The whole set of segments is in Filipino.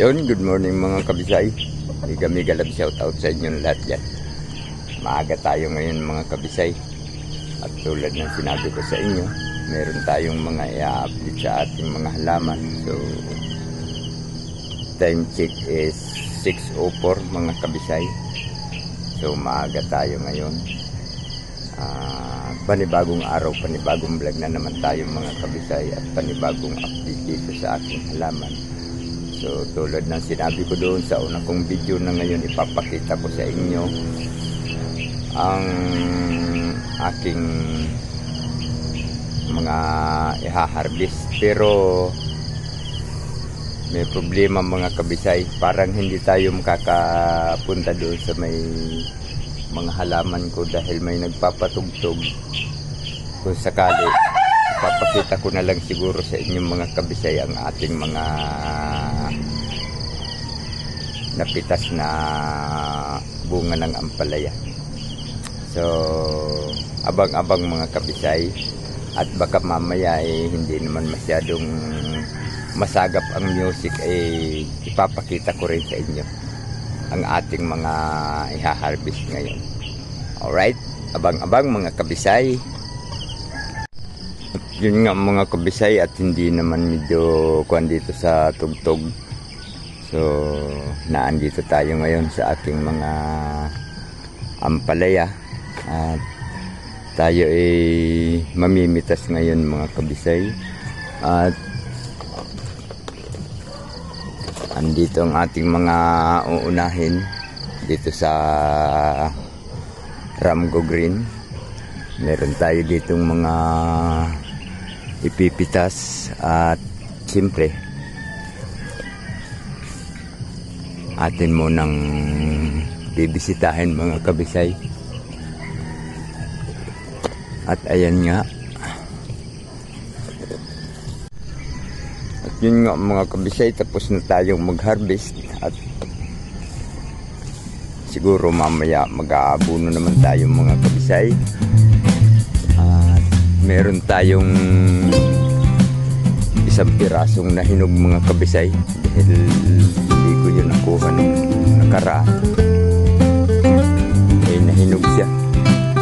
Yun, good morning mga kabisay. Igami galab shout out sa inyong lahat dyan. Maaga tayo ngayon mga kabisay. At tulad ng sinabi ko sa inyo, meron tayong mga i-update sa ating mga halaman. So, time check is 6.04 mga kabisay. So, maaga tayo ngayon. Ah, panibagong araw, panibagong vlog na naman tayo mga kabisay at panibagong update dito sa ating halaman. So tulad ng sinabi ko doon sa una kong video na ngayon ipapakita ko sa inyo ang aking mga iha-harvest. Pero may problema mga kabisay. Parang hindi tayo makakapunta doon sa may mga halaman ko dahil may nagpapatugtog. Kung sakali ipapakita ko na lang siguro sa inyong mga kabisay ang ating mga napitas na bunga ng ampalaya. So abang-abang mga kabisay. At baka mamaya eh, hindi naman masyadong masagap ang music eh ipapakita ko rin sa inyo ang ating mga iha-harvest ngayon. Alright? Abang-abang mga kabisay. Yun nga mga kabisay at hindi naman medyo kuan dito sa tugtog so naandito tayo ngayon sa aking mga ampalaya. At tayo ay mamimitas ngayon mga kabisay. At andito ang ating mga uunahin dito sa Ramgo Green. Meron tayo ditong mga ipipitas at siyempre atin mo nang bibisitahin mga kabisay. At ayan nga. At yun nga mga kabisay tapos na tayong mag-harvest at siguro mamaya mag-aabuno naman tayo mga kabisay. At meron tayong isang pirasong nahinog mga kabisay dahil nakuha nung nakaraan. Eh nahinog siya.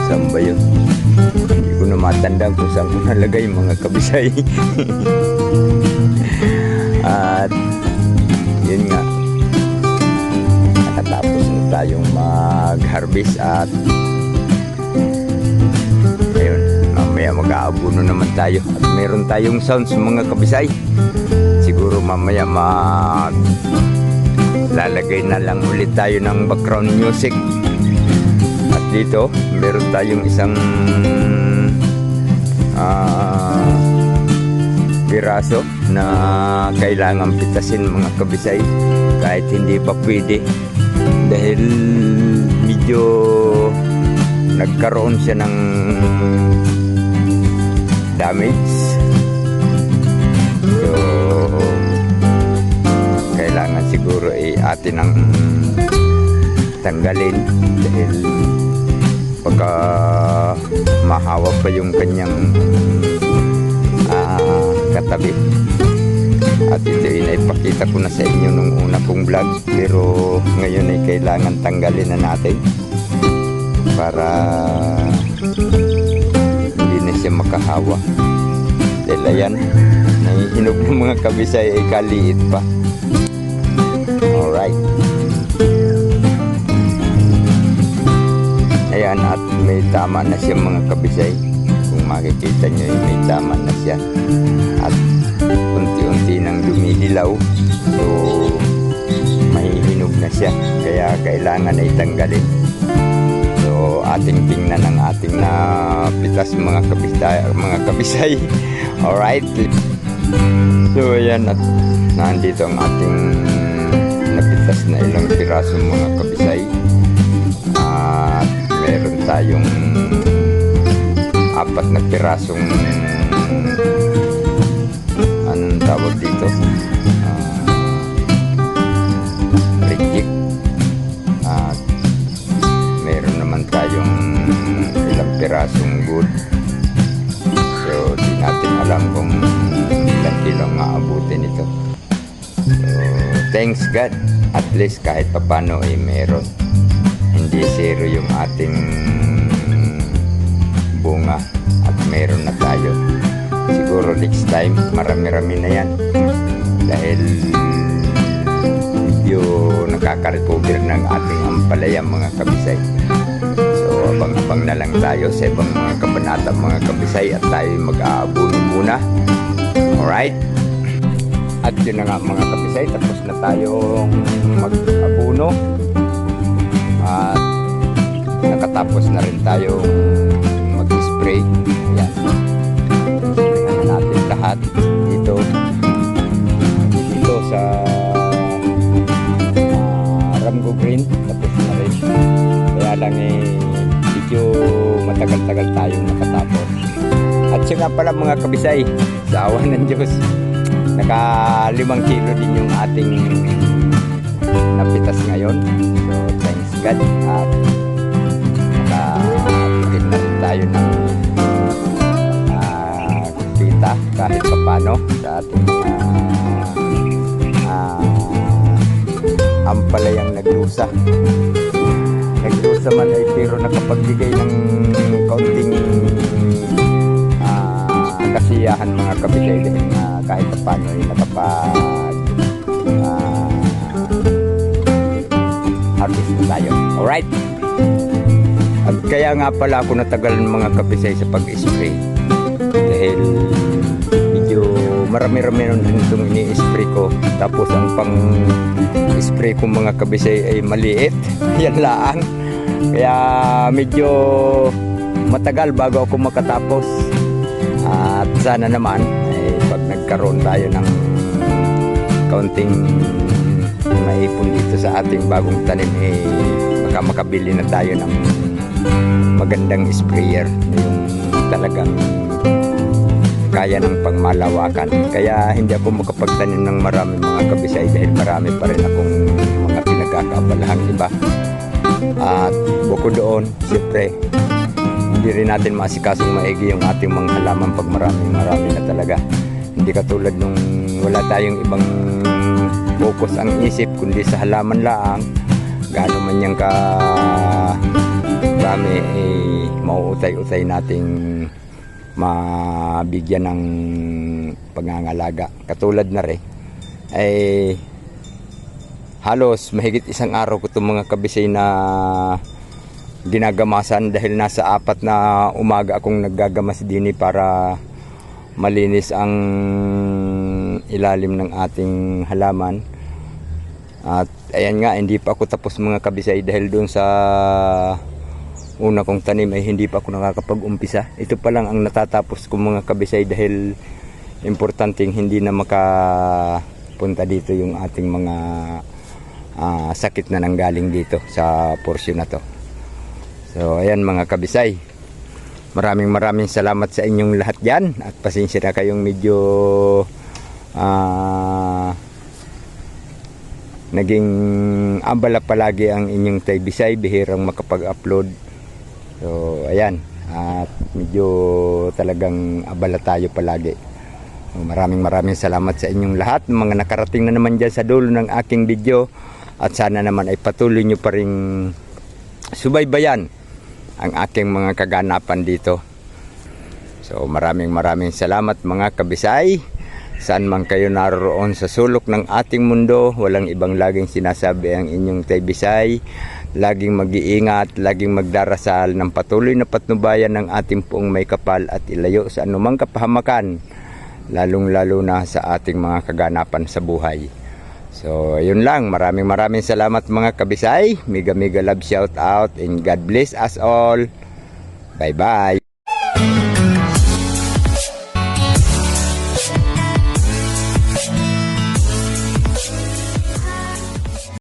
Saan ba yun? Hindi ko na matandaan kung saan ko nalagay mga kabisay. At yun nga. Nakatapos na tayong mag-harvest at ayun mamaya mag-aabuno naman tayo. At meron tayong sounds mga kabisay. Siguro mamaya mag lalagay na lang ulit tayo ng background music. At dito meron tayong isang ah piraso na kailangan pitasin mga kabisay. Kahit hindi pa pwede. Dahil medyo nagkaroon siya ng damage siguro eh atin ang tanggalin dahil pagka mahawa pa yung kanyang ah, katabi. At ito ay naipakita ko na sa inyo nung una kong vlog pero ngayon ay kailangan tanggalin na natin para hindi na siya makahawa. Dahil ayan nahihinog ng mga kabisay ay kaliit pa alright. Ayan at may tama na siya mga kabisay. Kung makikita nyo ay may tama na siya. At unti-unti nang dumihilaw so mahihinog na siya. Kaya kailangan ay tanggalin. So ating tingnan ang ating na pitas mga kabisay mga kabisay. Alright. So ayan at nandito ang ating napitas na ilang piraso mga kabisay. At meron tayong apat na pirasong anong tawag dito? Uh, reject. At meron naman tayong ilang pirasong good. So di natin alam kung ilang kilo ang aabutin ito so thanks God, at least kahit papano ay meron. Hindi zero yung ating bunga at meron na tayo. Siguro next time, marami-rami na yan. Dahil medyo nakaka-recover ng ating ampalaya mga kabisay. So, abang-abang na lang tayo sa ibang mga kabanata mga kabisay at tayo mag-aabuno muna. Alright? At yun na nga mga kabisay, tapos na tayong mag-abuno. At nakatapos na rin tayong mag-spray. Yan. Sprayan na natin lahat dito. Dito sa ah, Ramgo Green. Tapos na rin. Kaya lang eh, medyo matagal-tagal tayong nakatapos. At siya nga pala mga kabisay, sa awa ng Diyos, naka limang kilo din yung ating napitas ngayon. So, thanks God. At nakapagin na rin tayo ng uh, kita kahit papano sa ating mga uh, ampalayang naglusa. Naglusa man ay pero nakapagbigay ng kaunting ah, kasiyahan mga kabisay dahil nga kahit paano ay nakapag ah, harvest na tayo. Alright? At kaya nga pala ako natagal mga kabisay sa pag-spray. Dahil medyo marami-rami nun itong ini-spray ko. Tapos ang pang spray ko mga kabisay ay maliit. Yan laang kaya medyo matagal bago ako makatapos. At sana naman nagkaroon tayo ng kaunting maipon dito sa ating bagong tanim eh baka makabili na tayo ng magandang sprayer yung talagang kaya ng pangmalawakan. Kaya hindi ako makapagtanim ng marami mga kabisay dahil marami pa rin akong mga pinagkakabalahang iba at bukod doon siyempre hindi rin natin maasikasong maigi yung ating mga halaman pag marami marami na talaga hindi katulad nung wala tayong ibang focus ang isip kundi sa halaman lang gaano man yung ka dami eh, mauutay-utay nating mabigyan ng pangangalaga. Katulad na rin. Ay halos mahigit isang araw ko itong mga kabisay na ginagamasan dahil nasa apat na umaga akong naggagamas dini para malinis ang ilalim ng ating halaman. At ayan nga hindi pa ako tapos mga kabisay dahil doon sa una kong tanim ay hindi pa ako nakakapag-umpisa. Ito pa lang ang natatapos ko mga kabisay dahil importanteng hindi na makapunta dito yung ating mga ah, sakit na nanggaling dito sa porsyon na to. So ayan mga kabisay maraming maraming salamat sa inyong lahat dyan. At pasensya na kayong medyo ah naging ambala palagi ang inyong tay Bisay bihirang makapag-upload. So ayan. At medyo talagang abala tayo palagi. So, maraming maraming salamat sa inyong lahat. Mga nakarating na naman dyan sa dulo ng aking video. At sana naman ay patuloy nyo pa rin subaybayan ang aking mga kaganapan dito. So maraming maraming salamat mga kabisay. Saan man kayo naroon sa sulok ng ating mundo walang ibang laging sinasabi ang inyong tay Bisay. Laging mag-iingat laging magdarasal ng patuloy na patnubayan ng ating puong may kapal at ilayo sa anumang kapahamakan lalong lalo na sa ating mga kaganapan sa buhay so yun lang. Maraming maraming salamat mga kabisay. Mega mega love shout out and God bless us all. Bye bye